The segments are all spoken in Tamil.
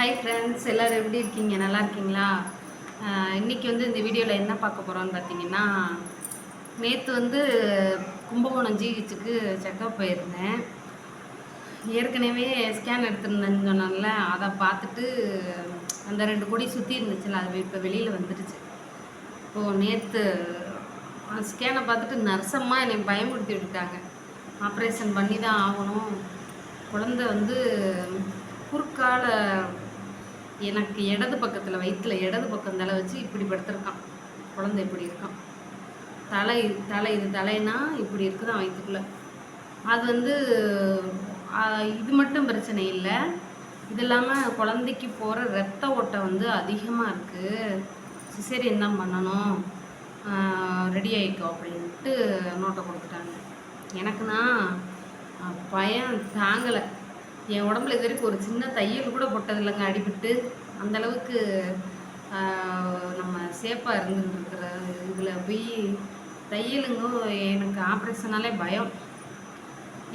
ஹாய் ஃப்ரெண்ட்ஸ் எல்லோரும் எப்படி இருக்கீங்க? நல்லா இருக்கீங்களா? இன்றைக்கி இன்னைக்கு வந்து இந்த வீடியோவில் என்ன பார்க்க போகிறோன்னு பார்த்தீங்கன்னா நேற்று வந்து கும்பகோணம் ஜிஹெச்சுக்கு செக்கப் போயிருந்தேன். ஏற்கனவே ஸ்கேன் எடுத்துருந்தேன்னு சொன்னால அதை பார்த்துட்டு அந்த ரெண்டு கொடி சுற்றி இருந்துச்சுல அது இப்போ வெளியில் வந்துடுச்சு இப்போது நேற்று ஸ்கேனை பார்த்துட்டு நர்சம்மா என்னை பயமுறுத்தி விட்டுட்டாங்க. ஆப்ரேஷன் பண்ணி தான் ஆகணும். குழந்தை வந்து குறுக்கால எனக்கு இடது பக்கத்தில் வயிற்றில் இடது பக்கம் தலை வச்சு இப்படி படுத்திருக்கான் குழந்தை இப்படி இருக்கான். தலை இது தலை இது தலைனா இப்படி இருக்குதான் வயிற்றுக்குள்ளே அது வந்து இது மட்டும் பிரச்சனை இல்லை. இது இல்லாமல் குழந்தைக்கு போகிற ரத்த ஓட்டம் வந்து அதிகமாக இருக்குது சிசேரியன் தான் பண்ணணும்? ரெடி ஆகிக்கோ அப்படின்ட்டு நோட்டை கொடுத்துட்டாங்க. எனக்குன்னா பயம் தாங்கலை. என் உடம்புல இது வரைக்கும் ஒரு சின்ன தையல் கூட போட்டது இல்லைங்க அடிபட்டு அந்தளவுக்கு நம்ம சேஃபாக இருந்துருக்கிற இதில் போய் தையலுங்க எனக்கு ஆப்ரேஷனாலே பயம்.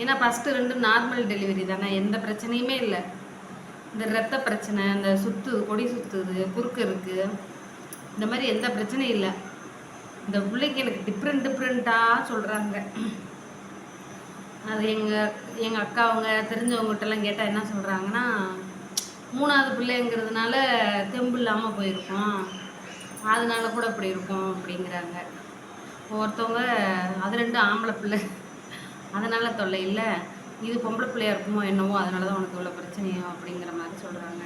ஏன்னா ஃபஸ்ட்டு ரெண்டு நார்மல் டெலிவரி தானே எந்த பிரச்சனையுமே இல்லை. இந்த ரத்த பிரச்சனை இந்த சுத்து கொடி சுத்துது குறுக்கு இருக்குது இந்த மாதிரி எந்த பிரச்சனையும் இல்லை. இந்த பிள்ளைக்கு எனக்கு டிஃப்ரெண்ட் டிஃப்ரெண்ட்டாக சொல்கிறாங்க அது எங்கள் எங்கள் அக்கா அவங்க தெரிஞ்சவங்ககிட்டலாம் கேட்டால் என்ன சொல்கிறாங்கன்னா மூணாவது பிள்ளைங்கிறதுனால தெம்பு இல்லாமல் போயிருக்கோம். அதனால கூட இப்படி இருக்கும் அப்படிங்கிறாங்க. ஒருத்தவங்க அது ரெண்டு ஆம்பளை பிள்ளை. அதனால் தொல்லை இல்லை. இது பொம்பளை பிள்ளையா இருக்குமோ என்னவோ அதனால தான் உனக்கு இவ்வளோ பிரச்சனையோ அப்படிங்கிற மாதிரி சொல்கிறாங்க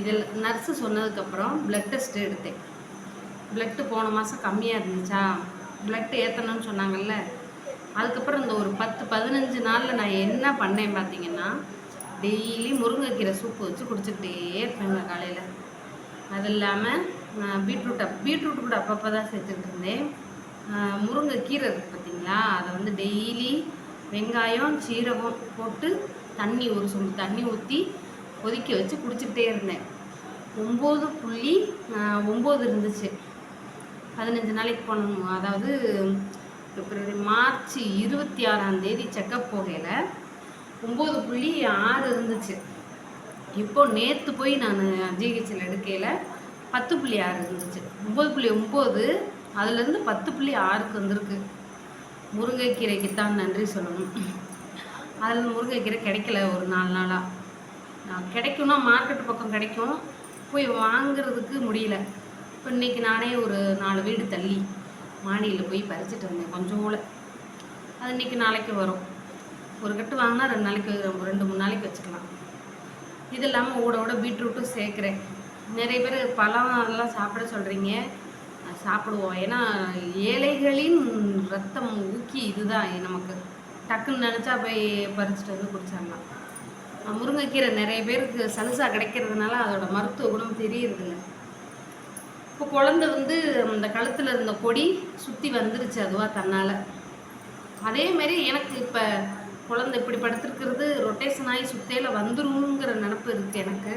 இதில் நர்ஸு சொன்னதுக்கப்புறம் ப்ளட் டெஸ்ட் எடுத்தேன். ப்ளட்டு போன மாதம் கம்மியாக இருந்துச்சா? ப்ளட் ஏற்றணும்னு சொன்னாங்கல்ல? அதுக்கப்புறம் இந்த ஒரு பத்து பதினஞ்சு நாளில் நான் என்ன பண்ணேன் பார்த்தீங்கன்னா டெய்லி முருங்கைக்கீரை சூப்பு வச்சு குடிச்சிக்கிட்டே இருப்பேங்க காலையில். அது இல்லாமல் பீட்ரூட்டை பீட்ரூட் கூட அப்பப்போ தான் சேர்த்துக்கிட்டு இருந்தேன். முருங்கைக்கீரை இருக்குது பார்த்தீங்களா அதை வந்து டெய்லி வெங்காயம் சீரகம் போட்டு தண்ணி ஒரு சொம்பு தண்ணி ஊற்றி கொதிக்க வச்சு குடிச்சிக்கிட்டே இருந்தேன். ஒம்பது புள்ளி ஒம்பது இருந்துச்சு. பதினஞ்சு நாளைக்கு போனோம். அதாவது பிப்ரவரி மார்ச் இருபத்தி ஆறாம் தேதி செக்கப் போகையில் ஒம்பது புள்ளி ஆறு இருந்துச்சு. இப்போ நேற்று போய் நான் ஜிஹெச்சில் எடுக்கையில் பத்து புள்ளி ஆறு இருந்துச்சு. ஒம்பது புள்ளி ஒம்பது அதுலேருந்து பத்து புள்ளி ஆறுக்கு வந்திருக்கு. முருங்கைக்கீரைக்கு தான் நன்றி சொல்லணும். அதில் முருங்கைக்கீரை கிடைக்கல ஒரு நாலு நாளாக நான் கிடைக்கும்னா மார்க்கெட் பக்கம் கிடைக்கும். போய் வாங்குறதுக்கு முடியல. இப்போ இன்னைக்கு நானே ஒரு நாலு வீடு தள்ளி. மாடியில் போய் பறிச்சுட்டு வந்தேன். கொஞ்சம் கூட. அது இன்னைக்கு நாளைக்கு வரும். ஒரு கட்டு வாங்கினா ரெண்டு நாளைக்கு ரெண்டு மூணு நாளைக்கு வச்சுக்கலாம். இது இல்லாமல் ஊட ஊட பீட்ரூட்டும் சேர்க்குறேன். நிறைய பேர் பழம் எல்லாம் சாப்பிட சொல்கிறீங்க சாப்பிடுவோம். ஏன்னா ஏழைகளின் ரத்தம் ஊக்கி இதுதான் நமக்கு. டக்குன்னு நினச்சா போய் பறிச்சுட்டு வந்து குடிச்சிடலாம். முருங்கைக்கீரை நிறைய பேருக்கு சலுசா கிடைக்கிறதுனால அதோட மருத்துவ குணம் தெரியறதில்ல. இப்போ குழந்தை வந்து அந்த கழுத்தில் இருந்த கொடி சுற்றி வந்துருச்சு அதுவாக தன்னால். அதேமாரி எனக்கு இப்போ குழந்தை இப்படி படுத்துருக்கிறது ரொட்டேஷன் ஆகி சுத்தையில் வந்துருங்கிற நினப்பு இருக்குது எனக்கு.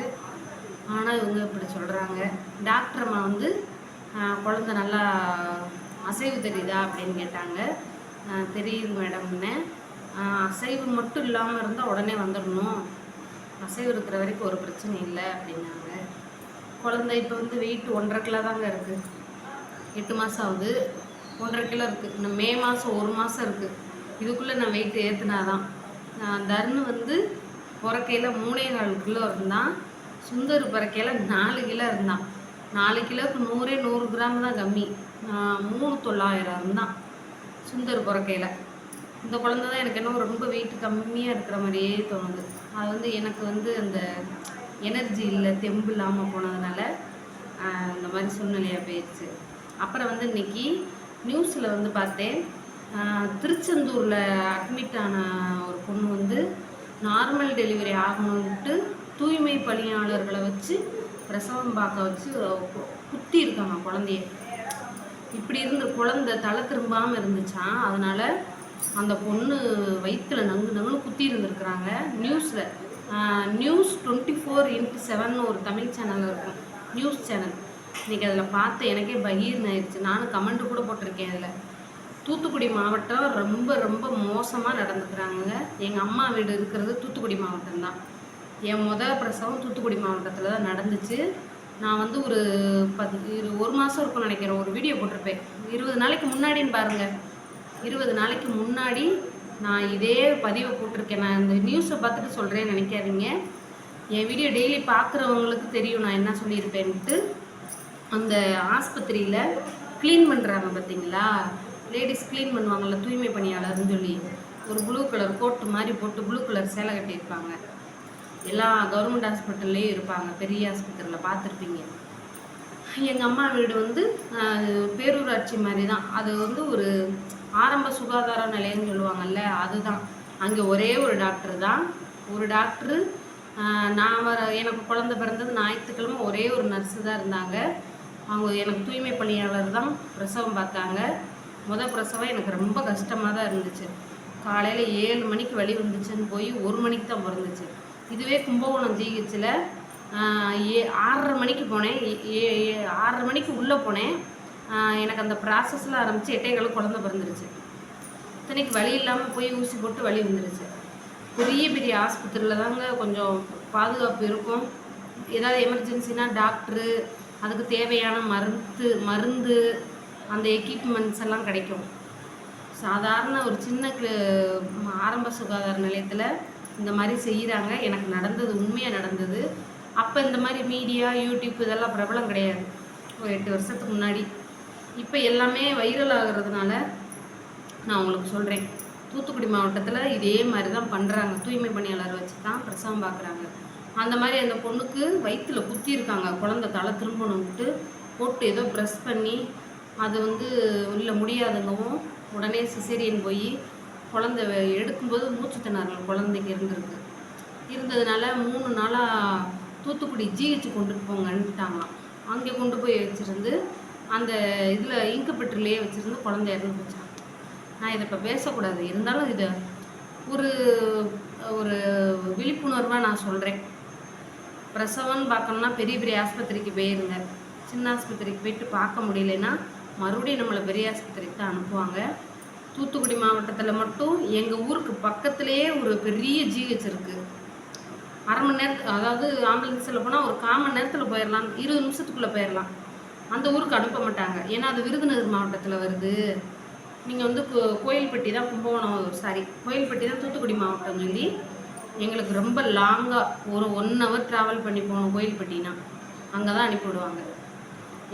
ஆனால் இவங்க இப்படி சொல்கிறாங்க டாக்டர் அம்மா வந்து குழந்தை நல்லா அசைவு தெரியுதா அப்படின்னு கேட்டாங்க. தெரியுது மேடம்னு அசைவு மட்டும் இல்லாமல் இருந்தால் உடனே வந்துடணும் அசைவு இருக்கிற வரைக்கும் ஒரு பிரச்சனை இல்லை அப்படின்னாங்க. குழந்தை இப்போ வந்து வெயிட் ஒன்றரை கிலோ தாங்க இருக்குது எட்டு மாதம் ஆகுது. ஒன்றரை கிலோ இருக்குது இன்னும் மே மாதம் ஒரு மாதம் இருக்குது இதுக்குள்ளே நான் வெயிட் ஏற்றுனாதான் நான் தர்னு வந்து பிறக்கையில் மூணே நாலு கிலோ இருந்தான். சுந்தர் பிறக்கையில் நாலு கிலோ இருந்தான். நாலு கிலோவுக்கு நூறே நூறு கிராம் தான் கம்மி. மூணு தொள்ளாயிரம் இருந்தான். சுந்தர் பிறக்கையில் இந்த குழந்தை தான் எனக்கு என்ன ரொம்ப வெயிட் கம்மியாக இருக்கிற மாதிரியே தோணுது. அது வந்து எனக்கு வந்து அந்த எனர்ஜி இல்லை தெம்பு இல்லாமல் போனதுனால இந்த மாதிரி சூழ்நிலையாக போயிடுச்சு அப்புறம் வந்து இன்றைக்கி நியூஸில் வந்து பார்த்தேன் திருச்செந்தூரில் அட்மிட் ஆன ஒரு பொண்ணு வந்து நார்மல் டெலிவரி ஆகணுன்ட்டு தூய்மை பணியாளர்களை வச்சு பிரசவம் பார்க்க வச்சு குத்தி இருக்காங்க குழந்தைய. இப்படி இருந்த குழந்தை தலை திரும்பாமல் இருந்துச்சான் அதனால் அந்த பொண்ணு வயிற்றில் நங்கு நங்குன்னு குத்தி இருந்திருக்கிறாங்க நியூஸில் news twenty four into seven ஒரு தமிழ் சேனல் இருக்கும். நியூஸ் சேனல் இன்றைக்கி அதில் பார்த்து எனக்கே பகீர்னு ஆயிடுச்சு நானும் கமெண்ட் கூட போட்டிருக்கேன் அதில். தூத்துக்குடி மாவட்டம் ரொம்ப ரொம்ப மோசமாக நடந்துக்கிறாங்க எங்கள் அம்மா வீடு இருக்கிறது தூத்துக்குடி மாவட்டம் தான். என் முதல் பிரசவம் தூத்துக்குடி மாவட்டத்தில் தான் நடந்துச்சு. நான் வந்து ஒரு பத்து இரு ஒரு மாதம் இருக்கும்னு நினைக்கிறேன். ஒரு வீடியோ போட்டிருப்பேன். இருபது நாளைக்கு முன்னாடின்னு பாருங்கள் இருபது நாளைக்கு முன்னாடி நான் இதே பதிவை போட்டிருக்கேன். நான் இந்த நியூஸை பார்த்துட்டு சொல்கிறேன்னு நினைக்காதீங்க. என் வீடியோ டெய்லி பார்க்குறவங்களுக்கு தெரியும் நான் என்ன சொல்லியிருப்பேன்ட்டு. அந்த ஆஸ்பத்திரியில் க்ளீன் பண்ணுறாங்க பார்த்தீங்களா? லேடிஸ் க்ளீன் பண்ணுவாங்கள்ல தூய்மை பணியாளர்னு சொல்லி. ஒரு ப்ளூ கலர் கோட்டு மாதிரி போட்டு ப்ளூ கலர் சேலை கட்டியிருப்பாங்க. எல்லா கவர்மெண்ட் ஹாஸ்பிட்டல்லையும் இருப்பாங்க. பெரிய ஆஸ்பத்திரியில் பார்த்துருப்பீங்க. எங்கள் அம்மா வீடு வந்து பேரூராட்சி மாதிரி தான் அது வந்து ஒரு ஆரம்ப சுகாதார நிலையம்னு சொல்லுவாங்கல்ல அதுதான். அங்கே ஒரே ஒரு டாக்டர் தான். ஒரு டாக்டரு நான் வர எனக்கு குழந்தை பிறந்தது ஞாயிற்றுக்கிழமை ஒரே ஒரு நர்ஸு தான் இருந்தாங்க. அவங்க எனக்கு தூய்மை பணியாளர் தான் பிரசவம் பார்த்தாங்க. முத பிரசவம் எனக்கு ரொம்ப கஷ்டமாக தான் இருந்துச்சு. காலையில் ஏழு மணிக்கு வழி வந்துச்சுன்னு போய் ஒரு மணிக்கு தான் பிறந்துச்சு. இதுவே கும்பகோணம் ஜிஹெச்சில் ஏ ஆறரை மணிக்கு போனேன். ஏ- ஆறரை மணிக்கு உள்ளே போனேன். எனக்கு அந்த ப்ராசஸில் ஆரம்பித்து எட்டைகளும் குழந்தை பிறந்துருச்சு. இத்தனைக்கு வழி இல்லாமல் போய் ஊசி போட்டு வழி வந்துருச்சு பெரிய பெரிய ஆஸ்பத்திரியில் தாங்க கொஞ்சம் பாதுகாப்பு இருக்கும். ஏதாவது எமர்ஜென்சினா டாக்டரு அதுக்கு தேவையான மருந்து மருந்து அந்த எக்யூப்மெண்ட்ஸ் எல்லாம் கிடைக்கும். சாதாரண ஒரு சின்ன ஆரம்ப சுகாதார நிலையத்தில் இந்த மாதிரி செய்கிறாங்க எனக்கு நடந்தது உண்மையாக நடந்தது. அப்போ இந்த மாதிரி மீடியா யூடியூப் இதெல்லாம் பிரபலம் கிடையாது. ஒரு எட்டு வருஷத்துக்கு முன்னாடி. இப்போ எல்லாமே வைரல் ஆகிறதுனால நான் உங்களுக்கு சொல்கிறேன் தூத்துக்குடி மாவட்டத்தில் இதே மாதிரி தான் பண்ணுறாங்க தூய்மை பணியாளர் வச்சு தான் பிரசவம் பார்க்குறாங்க அந்த மாதிரி அந்த பொண்ணுக்கு வயிற்றில் குத்திருக்காங்க குழந்தை தலை திரும்பணுன்ட்டு போட்டு ஏதோ ப்ரெஸ் பண்ணி அது வந்து இல்லை முடியாதுங்கவும் உடனே சிசேரியன் போய் குழந்தை எடுக்கும்போது மூச்சு திணறல் குழந்தைக்கு இருந்திருக்கு. இருந்ததுனால மூணு நாளாக தூத்துக்குடி ஜிஹெச் கொண்டுட்டு போங்கன்னுட்டாங்களாம். அங்கே கொண்டு போய் வச்சுருந்து அந்த இதில் இன்குபேட்டர்லேயே வச்சுருந்து குழந்தை இறந்து போச்சான் நான் இதை இப்போ பேசக்கூடாது. இருந்தாலும் இதை ஒரு ஒரு விழிப்புணர்வாக நான் சொல்கிறேன் பிரசவம்னு பார்க்கணுன்னா பெரிய பெரிய ஆஸ்பத்திரிக்கு போயிருங்க. சின்ன ஆஸ்பத்திரிக்கு போயிட்டு பார்க்க முடியலன்னா மறுபடியும் நம்மளை பெரிய ஆஸ்பத்திரிக்கு தான் அனுப்புவாங்க. தூத்துக்குடி மாவட்டத்தில் மட்டும் எங்கள் ஊருக்கு பக்கத்துலேயே ஒரு பெரிய ஜிஹெச் இருக்குது அரை மணி நேரத்து அதாவது ஆம்புலன்ஸில் போனால் ஒரு கால் மணி நேரத்தில் போயிடலாம் இருபது நிமிஷத்துக்குள்ளே போயிடலாம் அந்த ஊருக்கு அனுப்ப மாட்டாங்க. ஏன்னா அது விருதுநகர் மாவட்டத்தில் வருது. நீங்கள் வந்து கோ கோயில்பட்டி தான் கும்பகோணம் சாரி கோயில்பட்டி தான் தூத்துக்குடி மாவட்டம் சொல்லி எங்களுக்கு ரொம்ப லாங்காக ஒரு ஒன் ஹவர் ட்ராவல் பண்ணி போகணும் கோயில்பட்டினா. அங்கே தான் அனுப்பிவிடுவாங்க.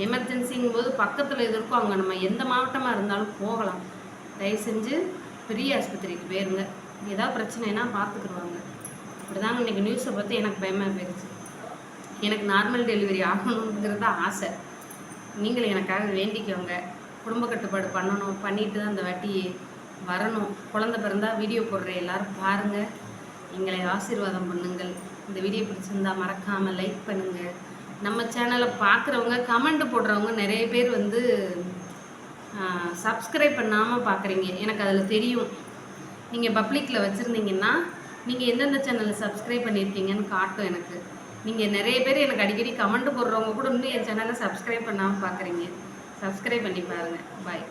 எமர்ஜென்சிங்கும் போது பக்கத்தில் எது இருக்கோ அங்கே நம்ம எந்த மாவட்டமாக இருந்தாலும் போகலாம். தயவு செஞ்சு பெரிய ஆஸ்பத்திரிக்கு போயிருங்க. ஏதாவது பிரச்சனைனா பார்த்துக்குருவாங்க இப்படிதாங்க இன்றைக்கி நியூஸை பார்த்து எனக்கு பயமாக போயிடுச்சு எனக்கு நார்மல் டெலிவரி ஆகணுங்கிறது தான் ஆசை. நீங்கள் எனக்காக வேண்டிக்கோங்க. குடும்ப கட்டுப்பாடு பண்ணணும். பண்ணிட்டு தான் இந்த வாட்டி வரணும். குழந்த பிறந்தா வீடியோ போடுற எல்லாரும் பாருங்கள் எங்களை ஆசீர்வாதம் பண்ணுங்கள். இந்த வீடியோ பிடிச்சிருந்தா மறக்காமல் லைக் பண்ணுங்கள் நம்ம சேனலை பார்க்குறவங்க கமெண்ட் போடுறவங்க நிறைய பேர் வந்து சப்ஸ்கிரைப் பண்ணாமல் பார்க்குறீங்க எனக்கு அதில் தெரியும். நீங்கள் பப்ளிக்கில் வச்சுருந்தீங்கன்னா நீங்கள் எந்தெந்த சேனலை சப்ஸ்கிரைப் பண்ணியிருக்கீங்கன்னு காட்டும் எனக்கு. நீங்கள் நிறைய பேர் எனக்கு அடிக்கடி கமெண்ட் போடுறவங்க கூட இன்னும் என் சேனலை சப்ஸ்கிரைப் பண்ணாமல் பார்க்குறீங்க சப்ஸ்கிரைப் பண்ணி பாருங்கள் பாய்